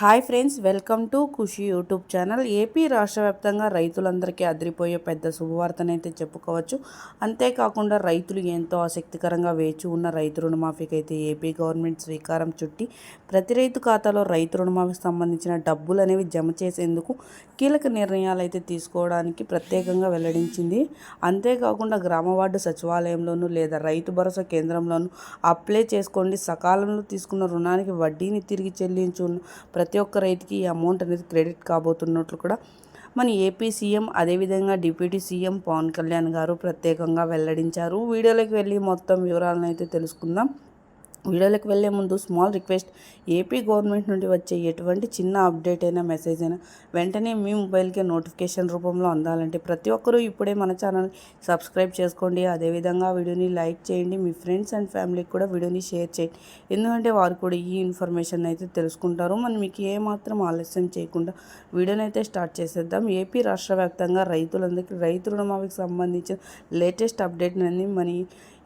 Hi friends welcome to Khushi YouTube channel. AP రాష్ట్ర వ్యాప్తంగా రైతులందరికీ అదిరిపోయే పెద్ద శుభవార్తనైతే చెప్పుకోవచ్చు. అంతేకాకుండా రైతులు ఎంతో ఆసక్తికరంగా వేచి ఉన్న రైతు రుణమాఫీకి అయితే ఏపీ గవర్నమెంట్ శ్రీకారం చుట్టి ప్రతి రైతు ఖాతాలో రైతు రుణమాఫీకి సంబంధించిన డబ్బులు అనేవి జమ చేసేందుకు కీలక నిర్ణయాలు అయితే తీసుకోవడానికి ప్రత్యేకంగా వెల్లడించింది. అంతేకాకుండా గ్రామ వార్డు సచివాలయంలోనూ లేదా రైతు భరోసా కేంద్రంలోనూ అప్లై చేసుకోండి. సకాలంలో తీసుకున్న రుణానికి వడ్డీని తిరిగి చెల్లించు ప్రతి ప్రతి ఒక్క రైతుకి ఈ అమౌంట్ అనేది క్రెడిట్ కాబోతున్నట్లు కూడా మన ఏపీ సీఎం అదేవిధంగా డిప్యూటీ సీఎం పవన్ కళ్యాణ్ గారు ప్రత్యేకంగా వెల్లడించారు. వీడియోలోకి వెళ్ళి మొత్తం వివరాలను అయితే తెలుసుకుందాం. వీడియోలకు వెళ్ళే ముందు స్మాల్ రిక్వెస్ట్ ఏపీ గవర్నమెంట్ నుండి వచ్చే ఎటువంటి చిన్న అప్డేట్ అయినా మెసేజ్ అయినా వెంటనే మీ మొబైల్కే నోటిఫికేషన్ రూపంలో అందాలంటే ప్రతి ఒక్కరూ ఇప్పుడే మన ఛానల్ సబ్స్క్రైబ్ చేసుకోండి. అదేవిధంగా వీడియోని లైక్ చేయండి. మీ ఫ్రెండ్స్ అండ్ ఫ్యామిలీకి కూడా వీడియోని షేర్ చేయండి. ఎందుకంటే వారు కూడా ఈ ఇన్ఫర్మేషన్ అయితే తెలుసుకుంటారు. మనం మీకు ఏమాత్రం ఆలస్యం చేయకుండా వీడియోని అయితే స్టార్ట్ చేసేద్దాం. ఏపీ రాష్ట్ర వ్యాప్తంగా రైతులందరికీ రైతు రుణమాఫీకి సంబంధించిన లేటెస్ట్ అప్డేట్ అనేది మన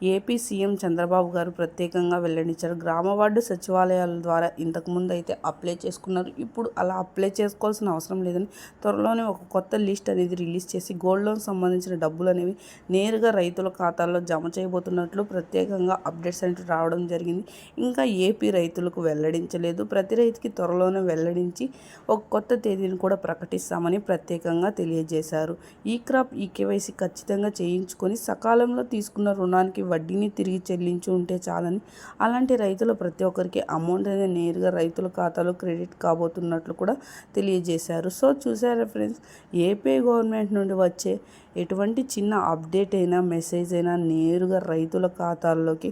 ఏపీ సీఎం చంద్రబాబు గారు ప్రత్యేకంగా వెల్లడించారు. గ్రామ వార్డు సచివాలయాల ద్వారా ఇంతకుముందు అయితే అప్లై చేసుకున్నారు. ఇప్పుడు అలా అప్లై చేసుకోవాల్సిన అవసరం లేదని త్వరలోనే ఒక కొత్త లిస్ట్ అనేది రిలీజ్ చేసి గోల్డ్ లోన్ సంబంధించిన డబ్బులు అనేవి నేరుగా రైతుల ఖాతాల్లో జమ చేయబోతున్నట్లు ప్రత్యేకంగా అప్డేట్స్ అనేవి రావడం జరిగింది. ఇంకా ఏపీ రైతులకు వెల్లడించలేదు. ప్రతి రైతుకి త్వరలోనే వెల్లడించి ఒక కొత్త తేదీని కూడా ప్రకటిస్తామని ప్రత్యేకంగా తెలియజేశారు. ఈ క్రాప్ ఈ కేవైసీ ఖచ్చితంగా చేయించుకొని సకాలంలో తీసుకున్న రుణానికి వడ్డీని తిరిగి చెల్లించి ఉంటే చాలని. అలాంటి రైతులు ప్రతి ఒక్కరికి అమౌంట్ అనేది నేరుగా రైతుల ఖాతాలో క్రెడిట్ కాబోతున్నట్లు కూడా తెలియజేశారు. సో చూసారా ఫ్రెండ్స్ ఏపీ గవర్నమెంట్ నుండి వచ్చే ఎటువంటి చిన్న అప్డేట్ అయినా మెసేజ్ అయినా నేరుగా రైతుల ఖాతాల్లోకి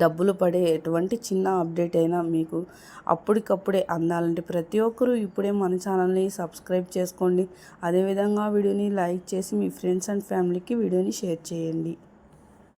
డబ్బులు పడే ఎటువంటి చిన్న అప్డేట్ అయినా మీకు అప్పటికప్పుడే అందాలంటే ప్రతి ఒక్కరూ ఇప్పుడే మన ఛానల్ని సబ్స్క్రైబ్ చేసుకోండి. అదేవిధంగా వీడియోని లైక్ చేసి మీ ఫ్రెండ్స్ అండ్ ఫ్యామిలీకి వీడియోని షేర్ చేయండి.